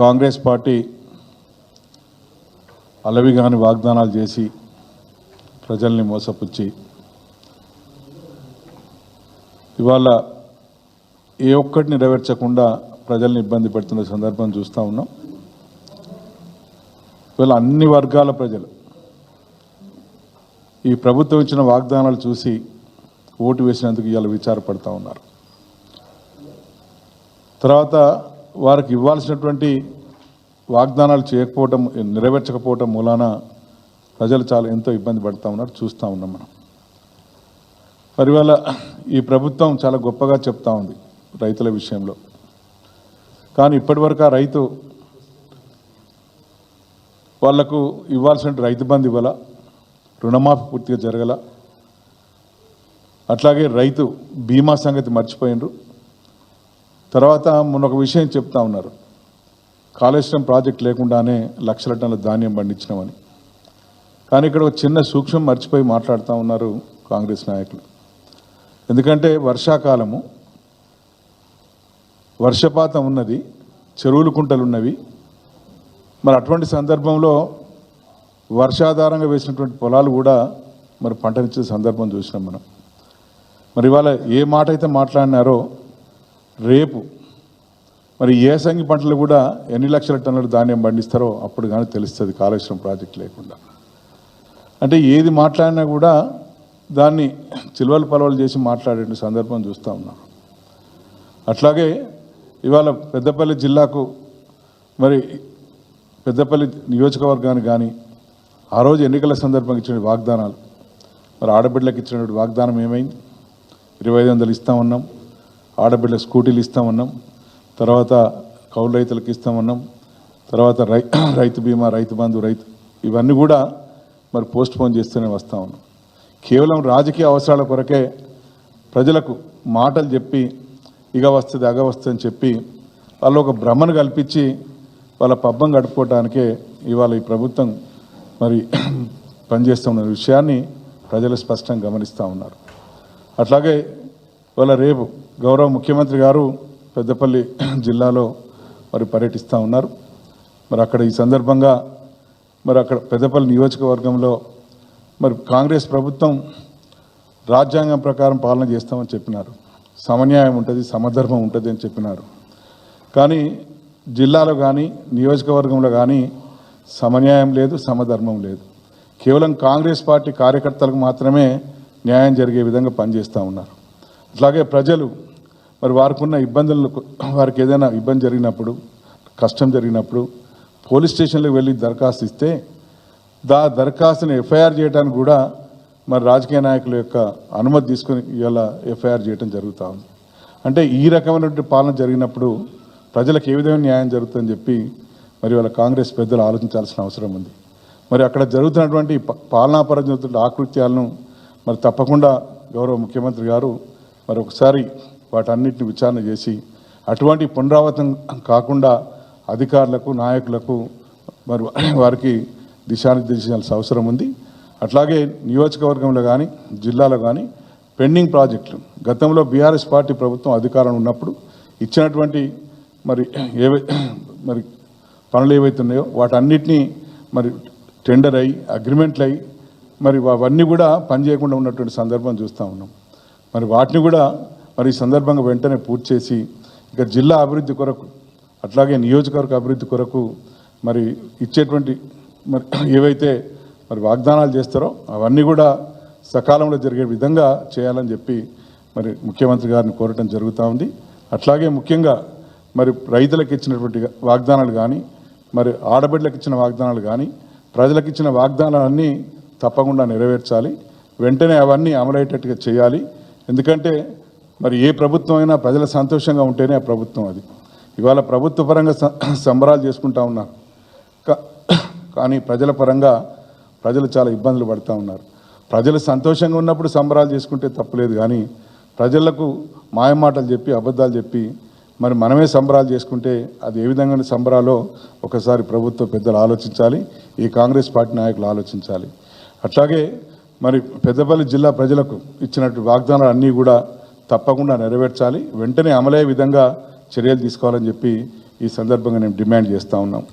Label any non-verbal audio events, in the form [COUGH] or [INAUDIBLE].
Congress party అలవిగాని వాగ్దానాలు చేసి ప్రజల్ని మోసపుచ్చి ఇవాళ ఏ ఒక్కటి నెరవేర్చకుండా ప్రజల్ని ఇబ్బంది పెడుతున్న సందర్భం చూస్తూ ఉన్నాం. ఇవాళ అన్ని వర్గాల ప్రజలు ఈ ప్రభుత్వం ఇచ్చిన వాగ్దానాలు చూసి ఓటు వేసినందుకు ఇవాళ విచారపడతా ఉన్నారు. తర్వాత వారికి ఇవ్వాల్సినటువంటి వాగ్దానాలు చేయకపోవటం నెరవేర్చకపోవటం మూలాన ప్రజలు చాలా ఎంతో ఇబ్బంది పడుతూ ఉన్నారు చూస్తూ ఉన్నాం మనం. మరి ఈ ప్రభుత్వం చాలా గొప్పగా చెప్తా ఉంది రైతుల విషయంలో. కానీ ఇప్పటివరకు ఆ రైతు వాళ్ళకు ఇవ్వాల్సిన రైతు బంధు ఇవ్వాల రుణమాఫీ పూర్తిగా జరగల. అట్లాగే రైతు బీమా సంగతి మర్చిపోయినరు తర్వాత మొన్న ఒక విషయం చెప్తా ఉన్నారు. కాళేశ్వరం ప్రాజెక్ట్ లేకుండానే లక్షల టన్నుల ధాన్యం పండించినామని. కానీ ఇక్కడ ఒక చిన్న సూక్ష్మం మర్చిపోయి మాట్లాడుతూ ఉన్నారు కాంగ్రెస్ నాయకులు. ఎందుకంటే వర్షాకాలము వర్షపాతం ఉన్నది చెరువులు కుంటలు ఉన్నవి. మరి అటువంటి సందర్భంలో వర్షాధారంగా వేసినటువంటి పొలాలు కూడా మరి పంటనిచ్చే సందర్భం చూసినాం మనం. మరి ఇవాళ ఏ మాట అయితే మాట్లాడినారో రేపు. మరి ఏసంగి పంటలు కూడా ఎన్ని లక్షల టన్నుల ధాన్యం పండిస్తారో అప్పుడు కానీ తెలుస్తుంది కాళేశ్వరం ప్రాజెక్ట్ లేకుండా. అంటే ఏది మాట్లాడినా కూడా దాన్ని చిల్వలు పలవలు చేసి మాట్లాడే సందర్భం చూస్తూ ఉన్నాం. అట్లాగే ఇవాళ పెద్దపల్లి జిల్లాకు మరి పెద్దపల్లి నియోజకవర్గానికి కానీ ఆ రోజు ఎన్నికల సందర్భంగా ఇచ్చిన వాగ్దానాలు. మరి ఆడబిడ్డలకు ఇచ్చినటువంటి వాగ్దానం ఏమైంది? ఇరవై ఐదు వందలు ఇస్తామన్నాం ఆడబిడ్డ స్కూటీలు ఇస్తామన్నాం. తర్వాత కౌలు రైతులకు ఇస్తామన్నాం. తర్వాత రై [CLEARS THROAT] రైతు బీమా రైతు బంధు రైతు ఇవన్నీ కూడా మరి పోస్ట్ పోన్ చేస్తూనే వస్తూ ఉన్నాం. కేవలం రాజకీయ అవసరాల కొరకే ప్రజలకు మాటలు చెప్పి ఇగ వస్తుంది అగ వస్తుంది అని చెప్పి వాళ్ళు ఒక భ్రమను కల్పించి వాళ్ళ పబ్బం గడుపుకోవటానికే ఇవాళ ఈ ప్రభుత్వం మరి [CLEARS THROAT] పనిచేస్తున్న విషయాన్ని ప్రజలు స్పష్టంగా గమనిస్తూ ఉన్నారు. అట్లాగే ఇవాళ రేపు గౌరవ ముఖ్యమంత్రి గారు పెద్దపల్లి జిల్లాలో మరి పర్యటిస్తూ ఉన్నారు. మరి అక్కడ ఈ సందర్భంగా మరి అక్కడ పెద్దపల్లి నియోజకవర్గంలో మరి కాంగ్రెస్ ప్రభుత్వం రాజ్యాంగం ప్రకారం పాలన చేస్తామని చెప్పినారు. సమన్యాయం ఉంటుంది సమధర్మం ఉంటుంది అని చెప్పినారు. కానీ జిల్లాలో కానీ నియోజకవర్గంలో కానీ సమన్యాయం లేదు సమధర్మం లేదు. కేవలం కాంగ్రెస్ పార్టీ కార్యకర్తలకు మాత్రమే న్యాయం జరిగే విధంగా పనిచేస్తూ ఉన్నారు. అట్లాగే ప్రజలు మరి వారికి ఉన్న ఇబ్బందులు వారికి ఏదైనా ఇబ్బంది జరిగినప్పుడు కష్టం జరిగినప్పుడు పోలీస్ స్టేషన్లకు వెళ్ళి దరఖాస్తు ఇస్తే దా దరఖాస్తుని ఎఫ్ఐఆర్ చేయడానికి కూడా మరి రాజకీయ నాయకుల యొక్క అనుమతి తీసుకొని ఇవాళ ఎఫ్ఐఆర్ చేయడం జరుగుతూ ఉంది. అంటే ఈ రకమైనటువంటి పాలన జరిగినప్పుడు ప్రజలకు ఏ విధమైన న్యాయం జరుగుతుందని చెప్పి మరి వాళ్ళ కాంగ్రెస్ పెద్దలు ఆలోచించాల్సిన అవసరం ఉంది. మరి అక్కడ జరుగుతున్నటువంటి పాలనాపరం జరుగుతున్న ఆకృత్యాలను మరి తప్పకుండా గౌరవ ముఖ్యమంత్రి గారు మరి ఒకసారి వాటన్నిటిని విచారణ చేసి అటువంటి పునరావృతం కాకుండా అధికారులకు నాయకులకు మరి వారికి దిశానిర్దేశించాల్సిన అవసరం ఉంది. అట్లాగే నియోజకవర్గంలో కానీ జిల్లాలో కానీ పెండింగ్ ప్రాజెక్టులు గతంలో బీఆర్ఎస్ పార్టీ ప్రభుత్వం అధికారం ఉన్నప్పుడు ఇచ్చినటువంటి మరి ఏవై మరి పనులు ఏవైతే ఉన్నాయో వాటన్నిటినీ మరి టెండర్ అయ్యి అగ్రిమెంట్లు అయ్యి మరి అవన్నీ కూడా పనిచేయకుండా ఉన్నటువంటి సందర్భం చూస్తూ ఉన్నాం. మరి వాటిని కూడా మరి ఈ సందర్భంగా వెంటనే పూర్తి చేసి ఇక జిల్లా అభివృద్ధి కొరకు అట్లాగే నియోజకవర్గ అభివృద్ధి కొరకు మరి ఇచ్చేటువంటి మరి [CLEARS THROAT] ఏవైతే మరి వాగ్దానాలు చేస్తారో అవన్నీ కూడా సకాలంలో జరిగే విధంగా చేయాలని చెప్పి మరి ముఖ్యమంత్రి గారిని కోరటం జరుగుతూ ఉంది. అట్లాగే ముఖ్యంగా మరి రైతులకు ఇచ్చినటువంటి వాగ్దానాలు కానీ మరి ఆడబిడ్డలకు ఇచ్చిన వాగ్దానాలు కానీ ప్రజలకు ఇచ్చిన వాగ్దానాలన్నీ తప్పకుండా నెరవేర్చాలి. వెంటనే అవన్నీ అమలయ్యేటట్టుగా చేయాలి. ఎందుకంటే మరి ఏ ప్రభుత్వం అయినా ప్రజల సంతోషంగా ఉంటేనే ఆ ప్రభుత్వం అది. ఇవాళ ప్రభుత్వ పరంగా సంబరాలు చేసుకుంటా ఉన్నారు కా- కానీ ప్రజల పరంగా ప్రజలు చాలా ఇబ్బందులు పడుతూ ఉన్నారు. ప్రజలు సంతోషంగా ఉన్నప్పుడు సంబరాలు చేసుకుంటే తప్పులేదు కానీ ప్రజలకు మాయమాటలు చెప్పి అబద్ధాలు చెప్పి మరి మనమే సంబరాలు చేసుకుంటే అది ఏ విధంగా సంబరాలో ఒకసారి ప్రభుత్వ పెద్దలు ఆలోచించాలి ఈ కాంగ్రెస్ పార్టీ నాయకులు ఆలోచించాలి. అట్లాగే మరి పెద్దపల్లి జిల్లా ప్రజలకు ఇచ్చినట్టు వాగ్దానాలు అన్నీ కూడా తప్పకుండా నెరవేర్చాలి. వెంటనే అమలయ్యే విధంగా చర్యలు తీసుకోవాలని చెప్పి ఈ సందర్భంగా మేము డిమాండ్ చేస్తూ ఉన్నాం.